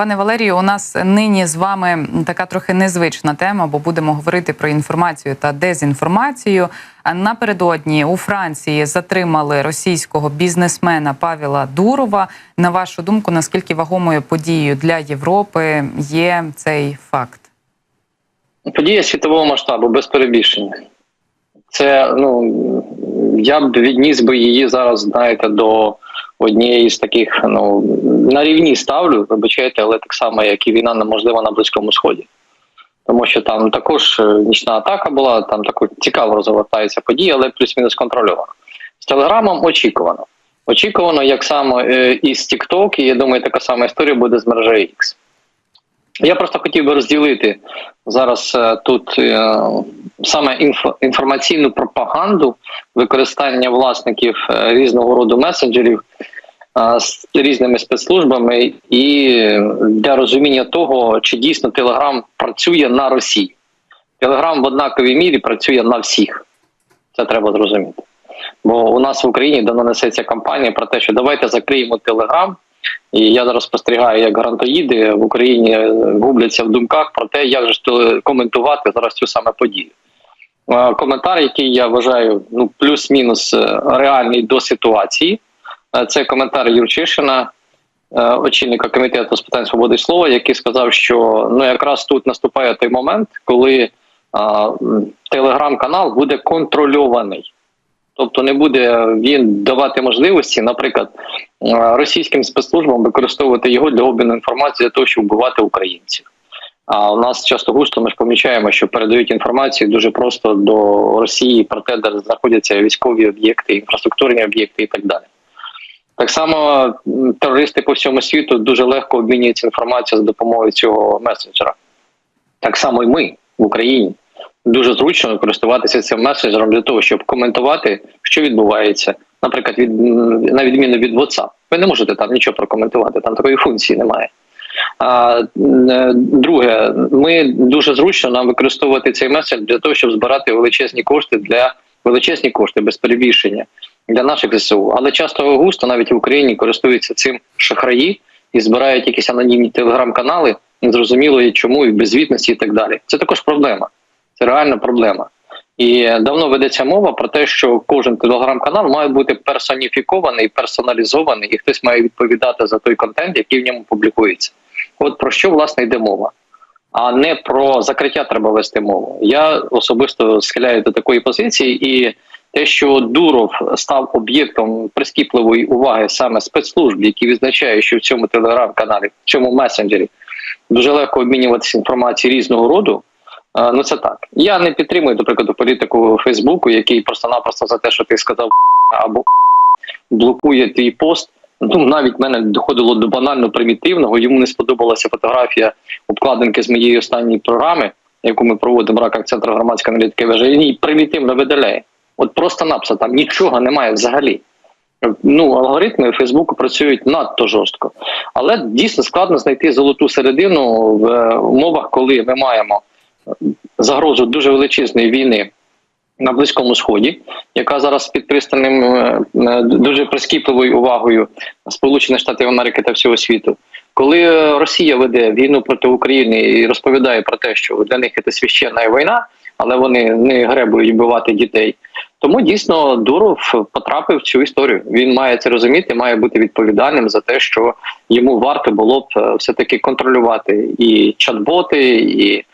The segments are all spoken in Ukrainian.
Пане Валерію, у нас нині з вами така трохи незвична тема, бо будемо говорити про інформацію та дезінформацію. Напередодні у Франції затримали російського бізнесмена Павіла Дурова. На вашу думку, наскільки вагомою подією для Європи є цей факт? Подія світового масштабу без перебільшення. Це ну я б відніс би її зараз, знаєте, до однієї з таких, ну на рівні ставлю, вибачайте, але так само, як і війна неможлива на Близькому Сході. Тому що там також е, нічна атака була, там також цікаво розвертається подія, але плюс-мінус контрольовано. З телеграмом очікувано. Очікувано, як само е, із TikTok, і я думаю, така сама історія буде з мережею X. Я просто хотів би розділити зараз е, тут саме інфо, інформаційну пропаганду використання власників е, різного роду месенджерів е, з різними спецслужбами, і для розуміння того, чи дійсно Телеграм працює на Росії. Телеграм в однаковій мірі працює на всіх. Це треба зрозуміти. Бо у нас в Україні давно несеться кампанія про те, що давайте закриємо Телеграм. І я зараз спостерігаю, як грантоїди в Україні губляться в думках про те, як же коментувати зараз цю саме подію. Е, Коментар, який я вважаю ну плюс-мінус е, реальний до ситуації, е, це коментар Юрчишина, очільника комітету з питань свободи слова, який сказав, що ну якраз тут наступає той момент, коли телеграм-канал буде контрольований. Тобто не буде він давати можливості, наприклад, російським спецслужбам використовувати його для обміну інформації для того, щоб вбивати українців. А у нас часто густо ми ж помічаємо, що передають інформацію дуже просто до Росії про те, де знаходяться військові об'єкти, інфраструктурні об'єкти і так далі. Так само терористи по всьому світу дуже легко обмінюються інформацією за допомогою цього месенджера. Так само і ми в Україні дуже зручно користуватися цим месенджером для того, щоб коментувати, що відбувається. Наприклад, від на відміну від WhatsApp. Ви не можете там нічого прокоментувати, там такої функції немає. А е, друге, ми дуже зручно нам використовувати цей меседж для того, щоб збирати величезні кошти для величезні кошти без перебільшення для наших ЗСУ. Але часто густо навіть в Україні користуються цим шахраї і збирають якісь анонімні телеграм-канали, незрозуміло чому і без звітності і так далі. Це також проблема. Це реальна проблема. І давно ведеться мова про те, що кожен телеграм-канал має бути персоніфікований, персоналізований, і хтось має відповідати за той контент, який в ньому публікується. От про що власне йде мова, а не про закриття треба вести мову. Я особисто схиляю до такої позиції, і те, що Дуров став об'єктом прискіпливої уваги саме спецслужб, які відзначають, що в цьому телеграм-каналі, в цьому месенджері дуже легко обмінюватися інформацією різного роду. Е, Ну це так. Я не підтримую, до прикладу, політику Фейсбуку, який просто-напросто за те, що ти сказав або блокує твій пост. Ну навіть мене доходило до банально примітивного. Йому не сподобалася фотографія обкладинки з моєї останньої програми, яку ми проводимо в рамках центру громадської аналітики. Вежа і її примітивно видаляє. От просто напса там нічого немає взагалі. Ну, алгоритми Фейсбуку працюють надто жорстко, але дійсно складно знайти золоту середину в е, умовах, коли ми маємо загрозу дуже величезної війни на Близькому Сході, яка зараз під пристальним е, е, дуже прискіпливою увагою Сполучених Штатів Америки та всього світу. Коли е, Росія веде війну проти України і розповідає про те, що для них це священна війна, але вони не гребують вбивати дітей. Тому дійсно Дуров потрапив в цю історію. Він має це розуміти, має бути відповідальним за те, що йому варто було б все таки контролювати і чат-боти, і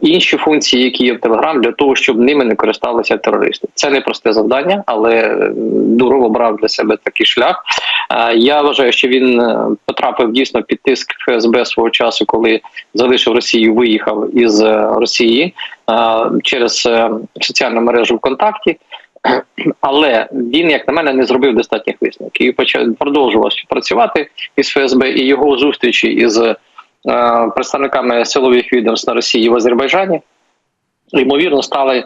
інші функції, які є в Телеграм, для того, щоб ними не користалися терористи. Це не просте завдання, але е, Дуров обрав для себе такий шлях. Е, Я вважаю, що він е, потрапив дійсно під тиск ФСБ свого часу, коли залишив Росію, виїхав із е, Росії е, через е, соціальну мережу ВКонтакті. Але він, як на мене, не зробив достатніх висновків і почав продовжував співпрацювати із ФСБ і його зустрічі із е, представниками силових відомств на Росії в Азербайджані, ймовірно, стали е,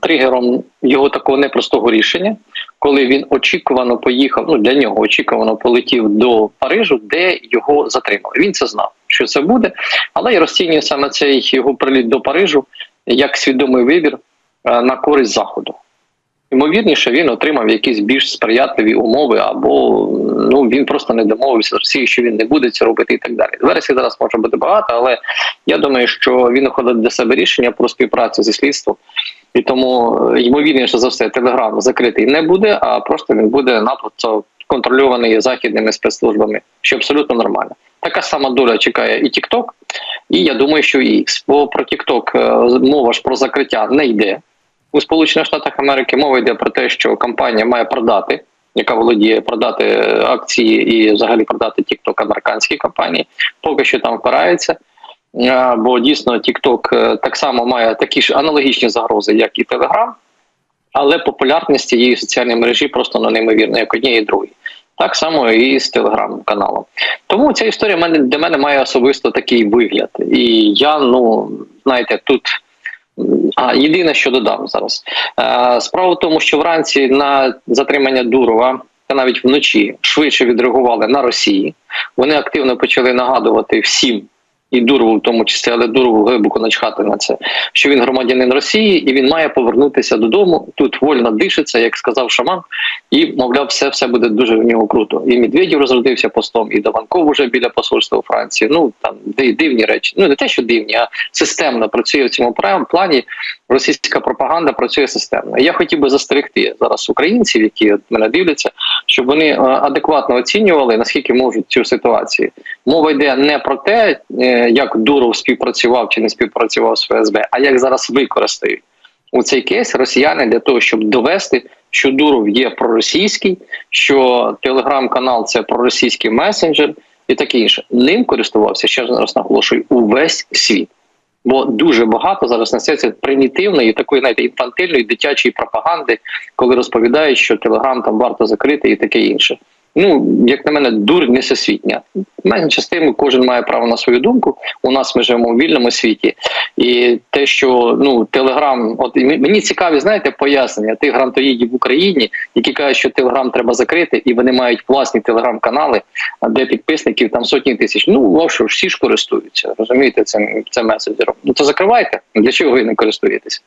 тригером його такого непростого рішення, коли він очікувано поїхав. Ну для нього очікувано полетів до Парижу, де його затримали. Він це знав, що це буде, але я розцінюю саме цей його приліт до Парижу як свідомий вибір е, на користь заходу. Ймовірніше він отримав якісь більш сприятливі умови, або ну він просто не домовився з Росією, що він не буде це робити, і так далі. Версій зараз може бути багато, але я думаю, що він уходить для себе рішення про співпрацю зі слідством. І тому е, ймовірніше за все, телеграм закритий не буде, а просто він буде напросто контрольований західними спецслужбами, що абсолютно нормально. Така сама доля чекає і TikTok, і я думаю, що і про TikTok е, мова ж про закриття не йде у Сполучених Штатах Америки. Мова йде про те, що компанія має продати, яка володіє продати акції і взагалі продати TikTok американській компанії. Поки що там впирається. Бо дійсно TikTok е, так само має такі ж аналогічні загрози, як і Telegram, але популярність цієї соціальної мережі просто ну, неймовірна, як однієї і другої. Так само і з телеграм-каналом. Тому ця історія для мене має особисто такий вигляд. І я, ну знаєте, тут. А єдине, що додам зараз. Е, справа в тому, що вранці на затримання Дурова та навіть вночі швидше відреагували на Росії. Вони активно почали нагадувати всім. І Дурову в тому числі, але Дурову глибоко начхати на це, що він громадянин Росії і він має повернутися додому. Тут вольно дишиться, як сказав Шаман, і мовляв, все все буде дуже в нього круто. І Медведів розродився постом, і Даванков уже біля посольства у Франції. Ну там ди- дивні речі. Ну не те, що дивні, а системно працює в цьому плані. Російська пропаганда працює системно. Я хотів би застерегти зараз українців, які мене дивляться, щоб вони е, адекватно оцінювали наскільки можуть цю ситуацію. Мова йде не про те, е, як Дуров співпрацював чи не співпрацював з ФСБ, а як зараз використають у цей кейс росіяни для того, щоб довести, що Дуров є проросійський, що телеграм-канал це проросійський месенджер і таке інше. Ним користувався ще раз наголошую увесь світ. Бо дуже багато зараз несеться примітивної, такої навіть інфантильної дитячої пропаганди, коли розповідають, що телеграм там варто закрити і таке інше. Ну, як на мене, дурь несосвітня. Менше з тим, кожен має право на свою думку. У нас ми живемо в вільному світі, і те, що ну телеграм, от мені цікаві, знаєте, пояснення тих грантоїдів в Україні, які кажуть, що телеграм треба закрити, і вони мають власні телеграм-канали, де підписників там сотні тисяч. Ну во всі ж користуються, розумієте, цим цим месенджером. Ну то закривайте. Для чого ви не користуєтеся?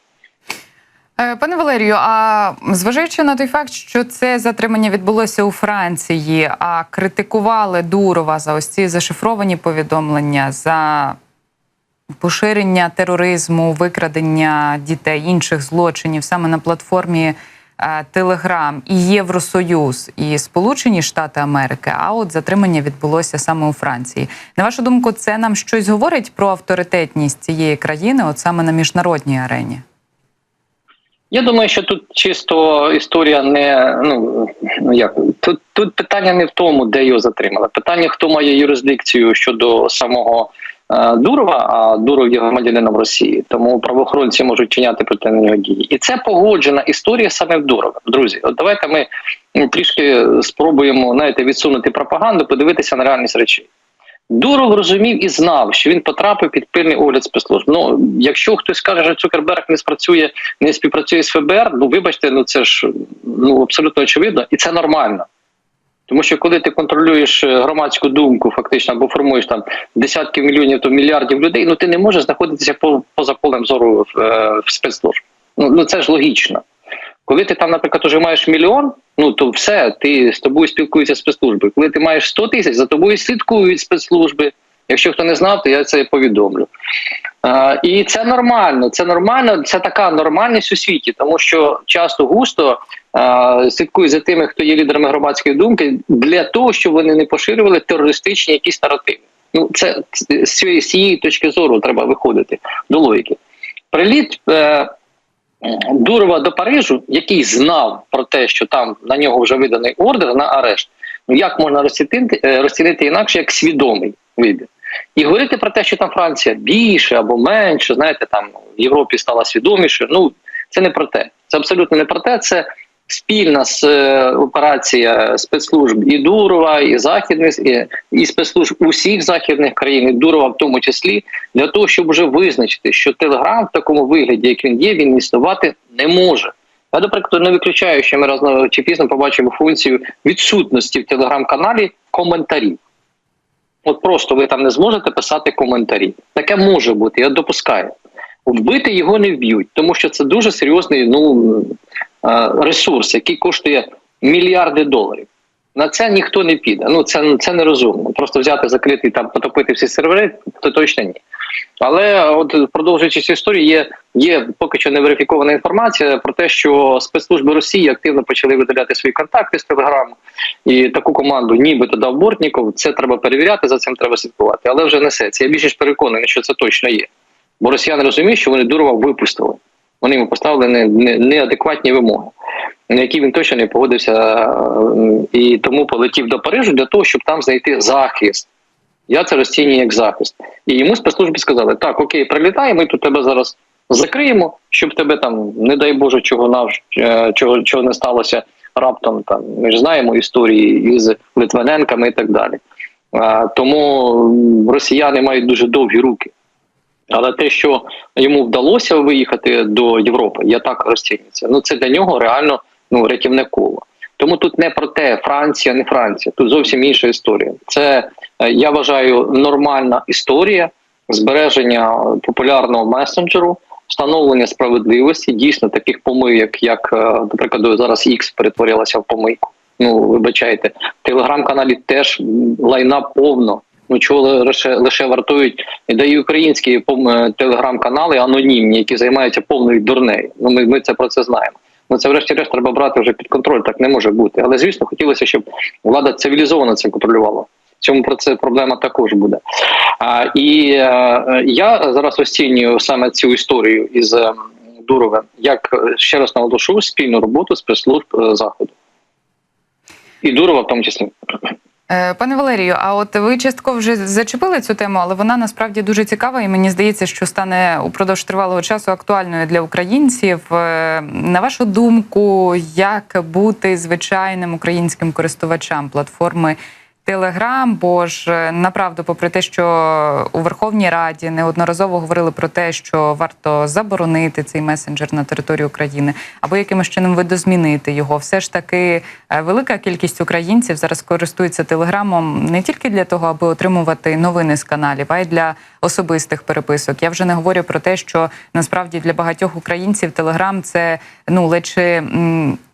Е, Пане Валерію, а зважаючи на той факт, що це затримання відбулося у Франції, а критикували Дурова за ось ці зашифровані повідомлення, за поширення тероризму, викрадення дітей, інших злочинів саме на платформі Телеграм і Євросоюз і Сполучені Штати Америки. А от затримання відбулося саме у Франції. На вашу думку, це нам щось говорить про авторитетність цієї країни, от саме на міжнародній арені? Я думаю, що тут чисто історія не ну ну як тут тут питання не в тому, де його затримали. Питання, хто має юрисдикцію щодо самого е, Дурова, а Дуров є громадянином Росії, тому правоохоронці можуть чиняти проти нього дії. І це погоджена історія саме в Дурова. Друзі, от давайте ми трішки спробуємо знаєте, відсунути пропаганду, подивитися на реальність речей. Дуров розумів і знав, що він потрапив під пильний огляд спецслужб. Ну, якщо хтось каже, що Цукерберг не спрацює, не співпрацює з ФБР, ну вибачте, ну це ж ну абсолютно очевидно, і це нормально. Тому що коли ти контролюєш е, громадську думку, фактично, або формуєш там десятки мільйонів то мільярдів людей, ну ти не можеш знаходитися поза полем зору в, е, в спецслужб. Ну, ну це ж логічно. Коли ти там, наприклад, уже маєш мільйон, ну то все, ти з тобою спілкуються спецслужби. Коли ти маєш 100 тисяч, за тобою слідкують спецслужби. Якщо хто не знав, то я це повідомлю. А, і це нормально. Це нормально, це така нормальність у світі, тому що часто густо а, слідкують за тими, хто є лідерами громадської думки, для того, щоб вони не поширювали терористичні якісь наративи. Ну, це з цієї, точки зору треба виходити до логіки. Приліт. Е, Дурова до Парижу, який знав про те, що там на нього вже виданий ордер на арешт. Ну як можна розцінити, розцінити інакше як свідомий вибір? І говорити про те, що там Франція більше або менше, знаєте, там в Європі стала свідоміше. Ну це не про те. Це абсолютно не про те. Це спільна з е, операція спецслужб і Дурова, і західних і, і спецслужб усіх західних країн, і Дурова в тому числі, для того, щоб вже визначити, що Телеграм в такому вигляді, як він є, він існувати не може. Я, до прикладу, не виключаю, що ми разом чи пізно побачимо функцію відсутності в телеграм-каналі коментарів. От просто ви там не зможете писати коментарі. Таке може бути, я допускаю. Вбити його не вб'ють, тому що це дуже серйозний, ну е, ресурс, який коштує мільярди доларів. На це ніхто не піде. Ну це, це нерозумно. Просто взяти, закрити там потопити всі сервери, то точно ні. Але от продовжуючи цю історію, є, є поки що не верифікована інформація про те, що спецслужби Росії активно почали видаляти свої контакти з Телеграму. І таку команду, нібито дав Бортніков, це треба перевіряти, за цим треба слідкувати. Але вже несеться. Я більше ж переконаний, що це точно є. Бо росіяни розуміють, що вони Дурова випустили. Вони йому поставили не- не- неадекватні вимоги, на які він точно не погодився, е, і тому полетів до Парижу для того, щоб там знайти захист. Я це розцінюю як захист. І йому спецслужби сказали: так, окей, прилітай, ми тут тебе зараз закриємо, щоб тебе там, не дай Боже, чого нав, е, чого, чого не сталося раптом. Там ми ж знаємо історії із Литвиненками і так далі. А, тому росіяни мають дуже довгі руки. Але те, що йому вдалося виїхати до Європи, я так розцінюю це. Ну це для нього реально ну рятівне коло. Тому тут не про те, Франція, не Франція. Тут зовсім інша історія. Це е, я вважаю нормальна історія збереження популярного месенджеру, встановлення справедливості, дійсно таких помийок, як, е, наприклад, зараз X перетворилася в помийку. Ну, вибачайте, в телеграм-каналі теж лайна повно. Ну чого лише лише вартують да і українські е, телеграм-канали анонімні, які займаються повною дурнею. Ну ми, ми це про це знаємо. Ну це врешті-решт треба брати вже під контроль. Так не може бути. Але звісно, хотілося, щоб влада цивілізовано це контролювала. В цьому про це проблема також буде. А, і е, е, я зараз розцінюю саме цю історію із е, Дуровим, як е, ще раз наголошую спільну роботу спецслужб е, заходу. І Дурова в тому числі. Е, Пане Валерію, а от ви частково вже зачепили цю тему, але вона насправді дуже цікава, і мені здається, що стане упродовж тривалого часу актуальною для українців. Е, На вашу думку, як бути звичайним українським користувачам платформи Телеграм? Бо ж е, направду, попри те, що у Верховній Раді неодноразово говорили про те, що варто заборонити цей месенджер на території України або якимось чином видозмінити його, все ж таки е, велика кількість українців зараз користується телеграмом не тільки для того, аби отримувати новини з каналів, а й для особистих переписок. Я вже не говорю про те, що насправді для багатьох українців телеграм це ну не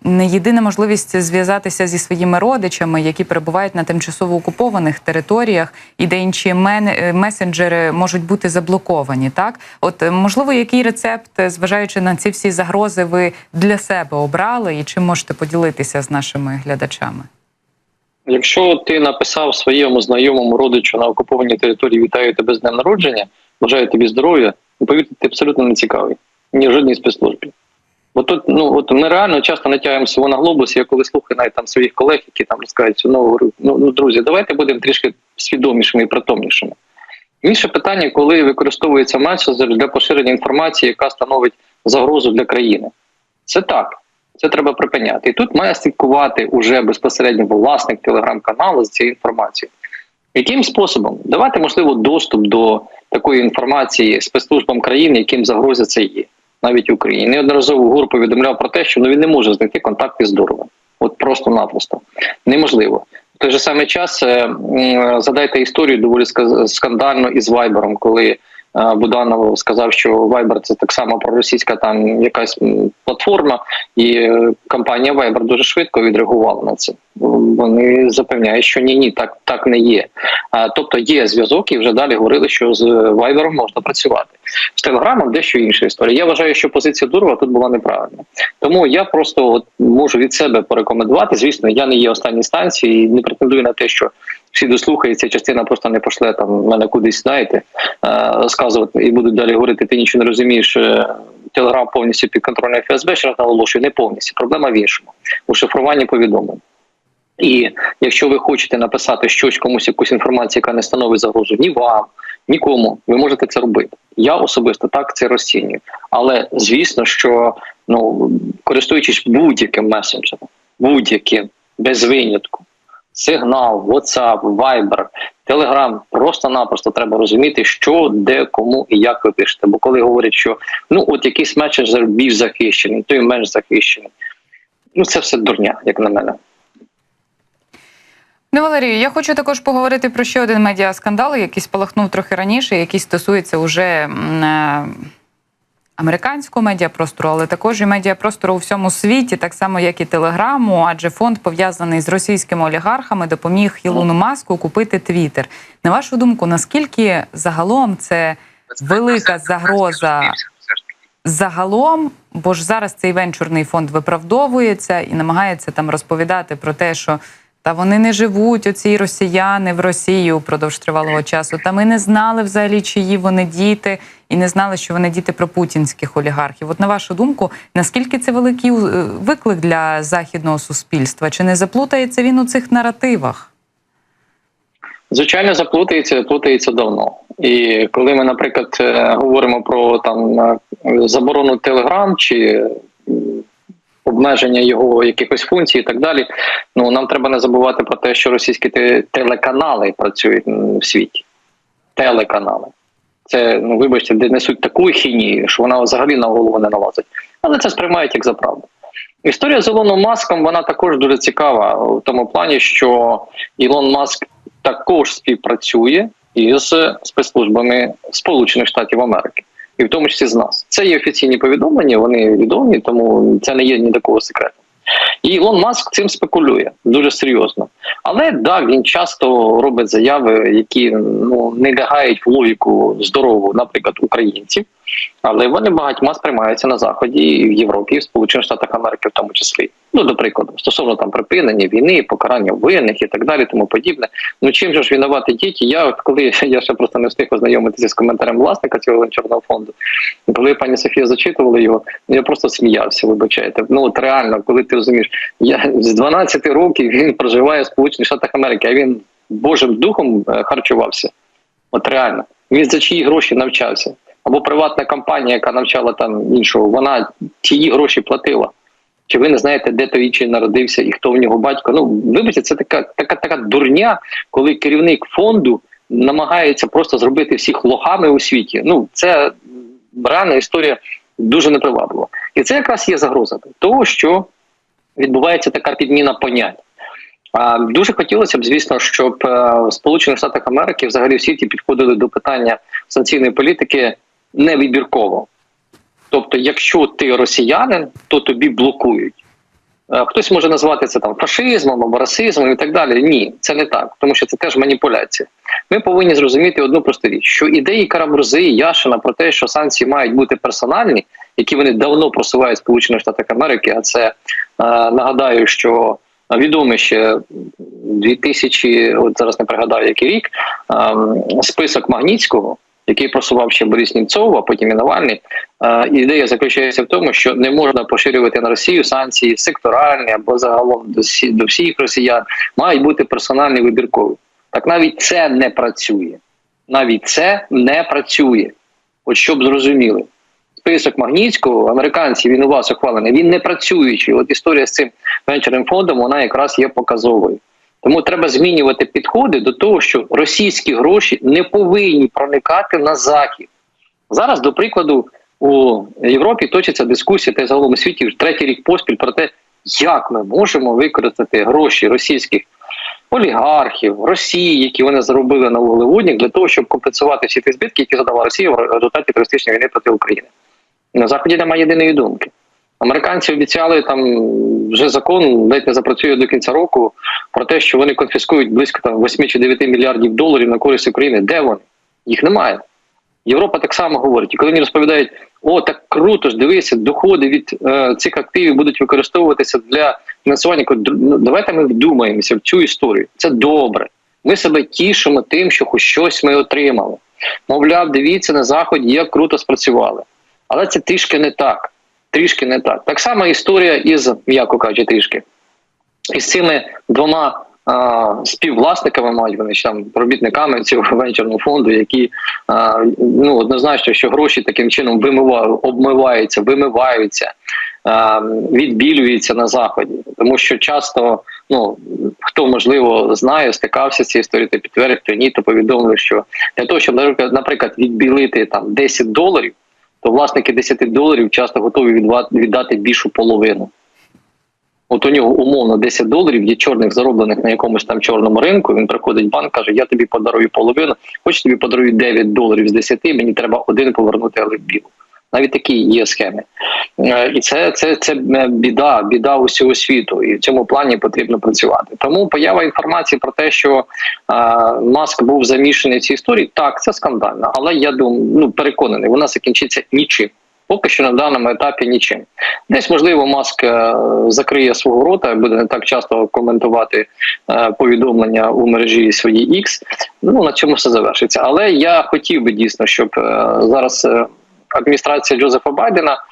єдина можливість зв'язатися зі своїми родичами, які перебувають на тимчасово окупованих територіях, і де інші е, месенджери можуть бути заблоковані. Так, от е, можливо, який рецепт, е, зважаючи на ці всі загрози, ви для себе обрали, і чим можете поділитися з нашими глядачами? Якщо ти написав своєму знайомому родичу на окупованій території вітаю тебе з днем народження, бажаю тобі здоров'я, повірте, ти абсолютно не цікавий. Ні в жодній спецслужбі. Бо ну от ми реально часто натягуємо свого на глобус. Я коли слухаю навіть там своїх колег, які там розказують, ну ну, ну друзі, давайте будемо трішки свідомішими і притомнішими. Інше питання, коли використовується месенджер для поширення інформації, яка становить загрозу для країни. Це так, це треба припиняти. І тут має слідкувати уже безпосередньо власник телеграм-каналу з цією інформацією. Яким способом давати можливо доступ до такої інформації спецслужбам країни, яким загроза це є, навіть в Україні. Неодноразово ГУР повідомляв про те, що ну він не може знайти контакти з Дуровим. От просто-напросто неможливо. В той же самий час е, задайте історію доволі скандально із Вайбером, коли е, Буданов сказав, що Viber це так само проросійська там якась платформа, і е, компанія Viber дуже швидко відреагувала на це. Вони запевняють, що ні, ні, так так не є. А, тобто є зв'язок, і вже далі говорили, що з Viber можна працювати. З Телеграмом дещо інша історія. Я вважаю, що позиція Дурова тут була неправильна. Тому я просто от можу від себе порекомендувати. Звісно, я не є останній станції і не претендую на те, що всі дослухаються, частина просто не пошле там мене кудись, знаєте, е, розказувати і будуть далі говорити, ти нічого не розумієш. е, Телеграм повністю під контролем ФСБ, ще раз наголошую, не повністю. Проблема в іншому у шифруванні повідомлень. І якщо ви хочете написати щось комусь, якусь інформацію, яка не становить загрозу ні вам, нікому, ви можете це робити. Я особисто так це розцінюю. Але звісно, що ну користуючись будь-яким месенджером, будь-яким без винятку, сигнал, WhatsApp, Viber, Telegram, просто-напросто треба розуміти, що, де, кому і як ви пишете. Бо коли говорять, що ну от якийсь месенджер більш захищений, той менш захищений. Ну це все дурня, як на мене. Ну, Валерію, я хочу також поговорити про ще один медіаскандал, який спалахнув трохи раніше, який стосується уже е, американського медіапростору, але також і медіапростору у всьому світі, так само як і телеграму, адже фонд пов'язаний з російськими олігархами допоміг Ілону Маску купити Твіттер. На вашу думку, наскільки загалом це велика загроза загалом? Бо ж зараз цей венчурний фонд виправдовується і намагається там розповідати про те, що та вони не живуть, оці росіяни в Росії упродовж тривалого часу. Та ми не знали взагалі, чиї вони діти, і не знали, що вони діти пропутінських олігархів. От на вашу думку, наскільки це великий е, виклик для західного суспільства? Чи не заплутається він у цих наративах? Звичайно, заплутається, плутається давно. І коли ми, наприклад, е, говоримо про там е, заборону Телеграм чи обмеження його якихось функцій і так далі, ну нам треба не забувати про те, що російські телеканали працюють в світі. Телеканали. Це, ну вибачте, де несуть таку хінію, що вона взагалі на голову не налазить. Але це сприймають як за правду. Історія з Ілоном Маском вона також дуже цікава в тому плані, що Ілон Маск також співпрацює із спецслужбами Сполучених Штатів Америки, і в тому числі з нас. Це є офіційні повідомлення, вони відомі, тому це не є ні такого секрету. І Ілон Маск цим спекулює дуже серйозно. Але да, він часто робить заяви, які ну не лягають в логіку здорову, наприклад, українців. Але вони багатьма сприймаються на заході і в Європі, і в Сполучених Штатах Америки, в тому числі. Ну, до прикладу, стосовно там припинення війни, покарання винних і так далі, тому подібне. Ну чим же ж винувати діти? Я от коли я ще просто не встиг ознайомитися з коментарем власника цього венчурного фонду, коли пані Софія зачитувала його, ну, я просто сміявся. Вибачайте. Ну от реально, коли ти розумієш, я з 12 років він проживає в Сполучених Штатах Америки, а він Божим духом е, харчувався. От реально, він за чиї гроші навчався. Або приватна компанія, яка навчала там іншого, вона чиї гроші платила. Чи ви не знаєте, де той інший народився і хто в нього батько? Ну, вибачте, це така, така, така дурня, коли керівник фонду намагається просто зробити всіх лохами у світі. Ну, це м, реальна історія дуже неприваблива. І це якраз є загроза того, що відбувається така підміна понять. А дуже хотілося б, звісно, щоб е, в Сполучених Штатах Америки взагалі в світі підходили до питання санкційної політики невибірково. Тобто, якщо ти росіянин, то тобі блокують. Е, Хтось може назвати це там фашизмом або расизмом і так далі. Ні, це не так, тому що це теж маніпуляція. Ми повинні зрозуміти одну просту річ, що ідеї Карамурзи і Яшина про те, що санкції мають бути персональні, які вони давно просувають Сполучених Штатах Америки. А це е, нагадаю, що відомий ще 2000, от зараз не пригадаю, який рік, ем, список Магнітського, який просував ще Борис Німцов, а потім і Навальний. Е, Ідея заключається в тому, що не можна поширювати на Росію санкції секторальні або загалом до всі- до всіх росіян, мають бути персональні вибіркові. Так навіть це не працює. Навіть це не працює. От щоб зрозуміли. Список Магнітського, американців, він у вас ухвалений, він не працюючий. От історія з цим венчурним фондом, вона якраз є показовою. Тому треба змінювати підходи до того, що російські гроші не повинні проникати на захід. Зараз, до прикладу, у Європі точиться дискусія та загалом у світі вже третій рік поспіль про те, як ми можемо використати гроші російських олігархів, Росії, які вони заробили на вуглеводнях, для того, щоб компенсувати всі ті збитки, які задала Росія в результаті терористичної війни проти України. На заході немає єдиної думки. Американці обіцяли там вже закон ледь не запрацює до кінця року про те, що вони конфіскують близько там 8 чи 9 мільярдів доларів на користь України. Де вони? Їх немає. Європа так само говорить. І коли мені розповідають, о, так круто ж, дивися, доходи від е, цих активів будуть використовуватися для фінансування. Кажу, «Д- ну, Давайте ми вдумаємося в цю історію. Це добре. Ми себе тішимо тим, що хоч щось ми отримали. Мовляв, дивіться на заході, як круто спрацювали. Але це трішки не так. Трішки не так. Так само історія із, м'яко кажучи, трішки, із цими двома а, співвласниками, мають вони ж там робітниками цього венчурного фонду, які а, ну однозначно, що гроші таким чином вимивають, обмиваються, вимиваються, відбілюються на заході, тому що часто. Ну хто можливо знає, стикався з цією історією, то підтвердить, хто ні, то повідомили, що для того, щоб наприклад, відбілити там 10 доларів, то власники 10 доларів часто готові віддати більшу половину. От у нього умовно 10 доларів є чорних зароблених на якомусь там чорному ринку. Він приходить в банк, каже: Я тобі подарую половину, хоч тобі подарую 9 доларів з 10, мені треба один повернути, але в білу. Навіть такі є схеми, Е, і це, це, це е, біда, біда усього світу, і в цьому плані потрібно працювати. Тому поява інформації про те, що е, Маск був замішаний в цій історії, так це скандально, але я думаю, ну переконаний, вона закінчиться нічим. Поки що на даному етапі нічим. Десь можливо маск е, закриє свого рота, буде не так часто коментувати повідомлення у мережі своїй X. Ну на цьому все завершиться. Але я хотів би дійсно, щоб зараз адміністрація Джозефа Байдена.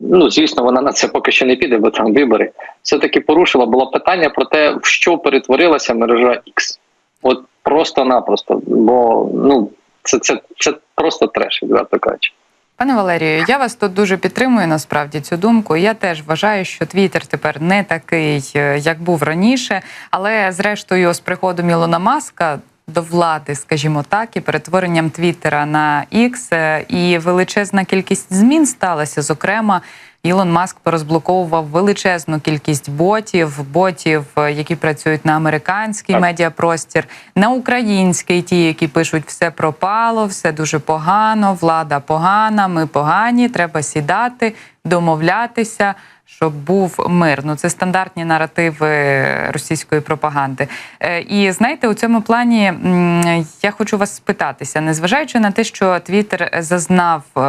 Ну, звісно, вона на це поки що не піде, бо там вибори. Все таки порушила було питання про те, в що перетворилася мережа X. От просто-напросто. Бо ну це, це, це просто треш, відверто кажучи. Пане Валерію, я вас тут дуже підтримую насправді цю думку. Я теж вважаю, що Твіттер тепер не такий, е, як був раніше. Але зрештою, з приходом Ілона Маска до влади, скажімо так, і перетворенням Твіттера на X, е, і величезна кількість змін сталася. Зокрема, Ілон Маск порозблоковував величезну кількість ботів, ботів, е, які працюють на американський Так. медіапростір, на український, ті, які пишуть все пропало, все дуже погано, влада погана, ми погані, треба сідати, домовлятися, щоб був мир. Ну це стандартні наративи російської пропаганди. Е, І знаєте, у цьому плані я хочу вас спитатися, незважаючи на те, що Твіттер зазнав е,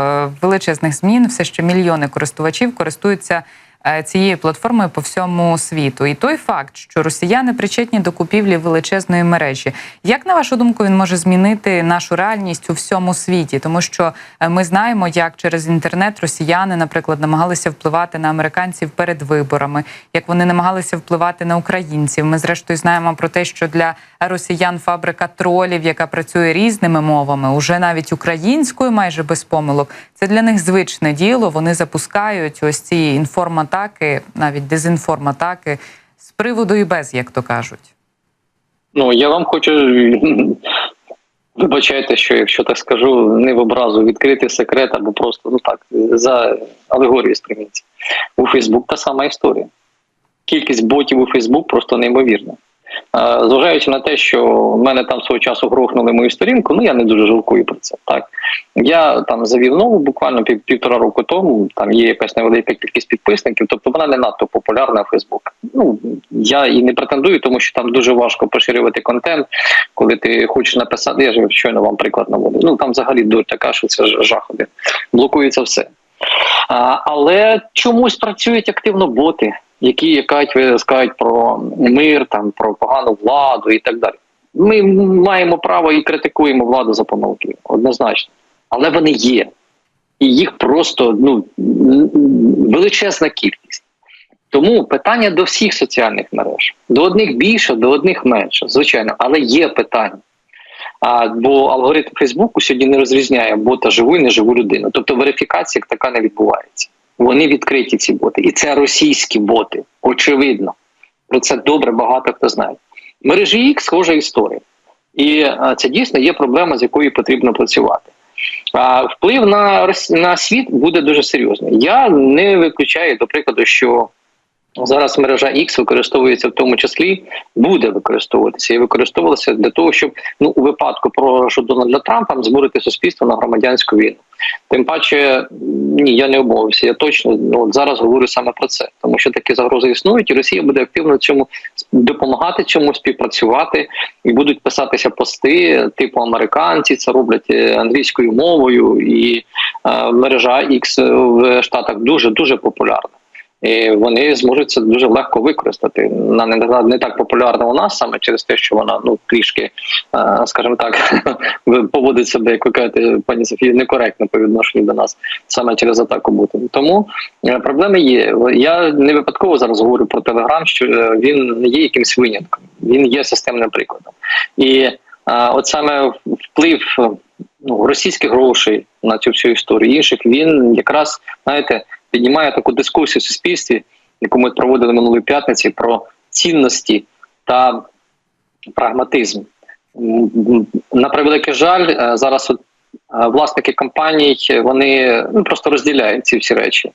величезних змін, все ще мільйони користувачів користуються е, цією платформою по всьому світу. І той факт, що росіяни причетні до купівлі величезної мережі, як на вашу думку, він може змінити нашу реальність у всьому світі? Тому що е, ми знаємо, як через інтернет росіяни, наприклад, намагалися впливати на американців перед виборами, як вони намагалися впливати на українців. Ми зрештою знаємо про те, що для росіян фабрика тролів, яка працює різними мовами, уже навіть українською, майже без помилок. Це для них звичне діло. Вони запускають ось ці інформатаки, навіть дезінформатаки з приводу і без, як то кажуть. Ну я вам хочу вибачайте, що якщо так скажу, не в образу відкрити секрет або просто ну так за алегорію сприйміться. У Фейсбук та сама історія. Кількість ботів у Фейсбук просто неймовірна. Е, Зважаючи на те, що в мене там свого часу грохнули мою сторінку, ну я не дуже жалкую про це. Так я там завів нову буквально пів, півтора року тому. Там є якась невелика кількість підписників, тобто вона не надто популярна в Фейсбук. Ну я і не претендую, тому що там дуже важко поширювати контент, коли ти хочеш написати. Я ж щойно вам приклад наводив. Ну там взагалі дурь така, що це жах. Блокується все. А, але чомусь працюють активно боти, які якать, скажуть про мир, там про погану владу і так далі. Ми маємо право і критикуємо владу за помилки, однозначно. Але вони є. І їх просто ну, величезна кількість. Тому питання до всіх соціальних мереж. До одних більше, до одних менше, звичайно, але є питання. А, бо алгоритм Фейсбуку сьогодні не розрізняє бота живу і неживу людину. Тобто верифікація така не відбувається. Вони відкриті ці боти. І це російські боти, очевидно. Про це добре багато хто знає. Мережі X схожа історія. І це дійсно є проблема, з якою потрібно працювати. А вплив на, на світ буде дуже серйозний. Я не виключаю, до прикладу, що Зараз мережа X використовується в тому числі, буде використовуватися і використовувалася для того, щоб ну у випадку програшу Дональда Трампа збурити суспільство на громадянську війну. Тим паче, ні, я не обмовився. Я точно ну от зараз говорю саме про це, тому що такі загрози існують, і Росія буде активно цьому допомагати цьому співпрацювати, і будуть писатися пости, типу американці це роблять е, англійською мовою, і е, мережа X в Штатах дуже дуже популярна. І вони зможуть це дуже легко використати. Вона не, не так популярна у нас саме через те, що вона ну трішки, е, скажімо так, поводить себе, як кажете, пані Софії, некоректно по відношенню до нас, саме через атаку бути. Тому е, проблеми є. Я не випадково зараз говорю про Телеграм, що е, він не є якимсь винятком, він є системним прикладом. І от саме вплив ну, російських грошей на цю всю історію інших, він якраз знаєте піднімає таку дискусію в суспільстві, яку ми проводили минулої п'ятниці, про цінності та прагматизм. На превеликий жаль, е, зараз от е, власники компаній вони ну, просто розділяють ці всі речі,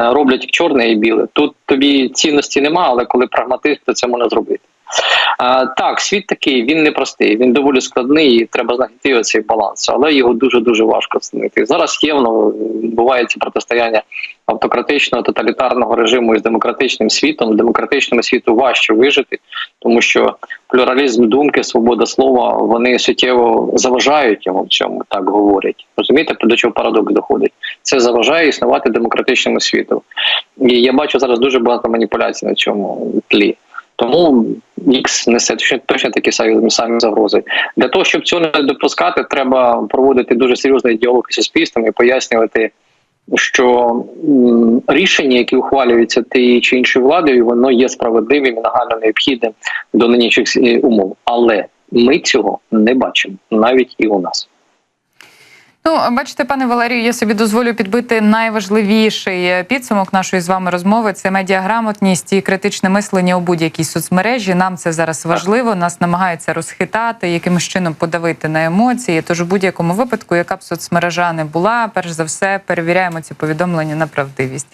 Е, роблять чорне і біле. Тут тобі цінності нема, але коли прагматизм, то це можна зробити. Так, світ такий, він непростий, він доволі складний, і треба знайти оцей баланс, але його дуже дуже важко знайти. Зараз євно відбувається протистояння автократичного тоталітарного режиму із демократичним світом. Демократичному світу важче вижити, тому що плюралізм думки, свобода слова вони суттєво заважають йому в цьому, так говорять. Розумієте, до чого парадокс доходить? Це заважає існувати демократичному світу. І я бачу зараз дуже багато маніпуляцій на цьому тлі. Тому X несе точно, такі самі, самі загрози. Для того, щоб цього не допускати, треба проводити дуже серйозний діалог із суспільством і пояснювати, що рішення, які ухвалюються тією чи іншою владою, воно є справедливим і нагально необхідним до нинішніх умов. Але ми цього не бачимо навіть і у нас. Ну, бачите, пане Валерію, я собі дозволю підбити найважливіший е, підсумок нашої з вами розмови. Це медіаграмотність і критичне мислення у будь-якій соцмережі. Нам це зараз важливо. Нас намагаються розхитати, якимось чином подавити на емоції. Тож у будь-якому випадку, яка б соцмережа не була, перш за все перевіряємо ці повідомлення на правдивість.